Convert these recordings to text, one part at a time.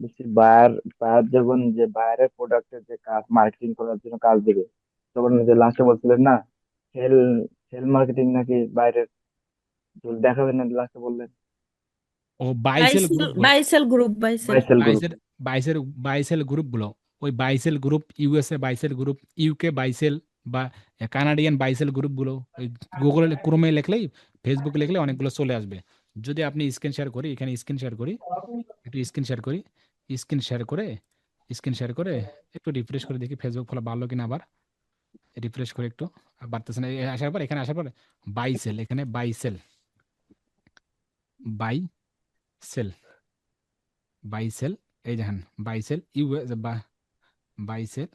বলছি buyer buyer যখন যে বায়ারের প্রোডাক্টের যে কাজ মার্কেটিং করার জন্য কাজ দিবে তখন যে লাস্টে বলছিলেন না সেল সেল মার্কেটিং নাকি বাইরের? দেখাবেন না লাস্টে বললেন। ও buy sell buy sell group buy sell group buy sell buy sell group buy sell buy sell buy sell গ্রুপগুলো ওই buy sell group USA buy sell group UK buy sell বা Canadian বাইসেল গ্রুপগুলো ওই গুগলে ক্রোমে লিখলেই ফেসবুকে লিখলে অনেকগুলো চলে আসবে। যদি আপনি স্ক্রিন শেয়ার করি এখানে স্ক্রিন শেয়ার করি একটু স্ক্রিন শেয়ার করি। স্ক্রিন শেয়ার করে স্ক্রিন শেয়ার করে একটু রিফ্রেশ করে দেখি ফেসবুক ফলো বাড়লো কিনা আবার। রিফ্রেশ করে একটু আর বাড়তেছে না। আসার পর এখানে আসার পর বাইসেল এখানে বাইসেল বাই সেল বাইসেল এই দেখেন বাইসেল ইউএস বা বাইসেল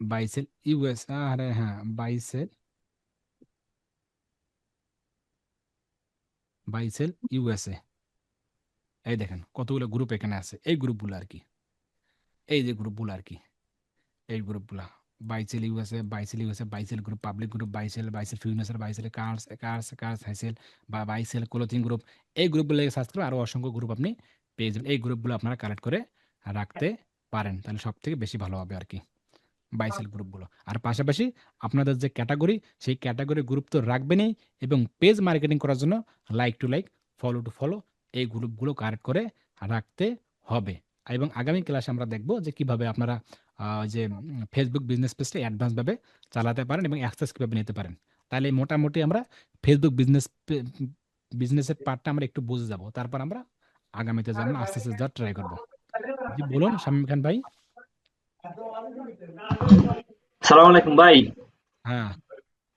বাইসেল ইউএস আরে হ্যাঁ বাই বাইসেল বাইসেল ইউএসএ এই দেখেন কতগুলো গ্রুপ এখানে আছে। এই গ্রুপগুলো আর কি। এই যে গ্রুপগুলো আর কি। এই গ্রুপগুলো buy sell USA buy sell USA buy sell group public group buy sell buy sell ফিউনেসার buy sell cars cars cars হাইসেল বা বাইসেল ক্লোথিং গ্রুপ এই গ্রুপগুলো সার্চ করে আরও অসংখ্য গ্রুপ আপনি পেয়ে যাবেন। এই গ্রুপগুলো আপনারা কালেক্ট করে রাখতে পারেন তাহলে সব থেকে বেশি ভালো হবে আর কি। বাইসেল গ্রুপগুলো আর পাশাপাশি আপনাদের যে ক্যাটাগরি সেই ক্যাটাগরি গ্রুপ তো রাখবেনই এবং পেজ মার্কেটিং করার জন্য like to like follow to follow এই গ্রুপগুলো কালেক্ট করে রাখতে হবে। এবং আগামী ক্লাসে আমরা দেখব যে কীভাবে আপনারা যে ফেসবুক বিজনেস পেজটা অ্যাডভান্স ভাবে চালাতে পারেন এবং অ্যাক্সেস কীভাবে নিতে পারেন। তাহলে মোটামুটি আমরা ফেসবুক বিজনেস বিজনেসের পার্টটা আমরা একটু বুঝে যাব। তারপর আমরা আগামীতে যেমন আস্তে আস্তে যাওয়ার ট্রাই করব। জি বলুন শামীম খান ভাই। সালাম আলাইকুম ভাই। হ্যাঁ।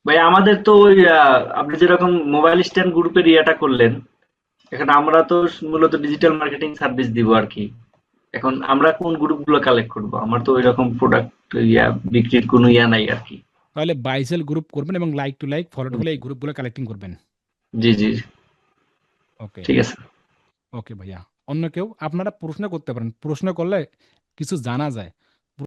ভাই আমাদের তো ওই আপনি যেরকম মোবাইল স্ট্যান্ড গ্রুপের ইয়েটা করলেন এখানে আমরা তো মূলত ডিজিটাল মার্কেটিং সার্ভিস দিব আর কি। এখন আমরা কোন গ্রুপগুলো কালেক্ট করব? আমার তো ওই রকম প্রোডাক্ট ইয়া বিক্রির কোনো ইয়া নাই আর কি। তাহলে বাইসেল গ্রুপ করবেন এবং like to like follow to follow এই গ্রুপগুলো কালেক্টিং করবেন। জি জি। ওকে ঠিক আছে। ওকে ভাইয়া। অন্য কেউ আপনারা প্রশ্ন করতে পারেন। প্রশ্ন করলে কিছু জানা যায়।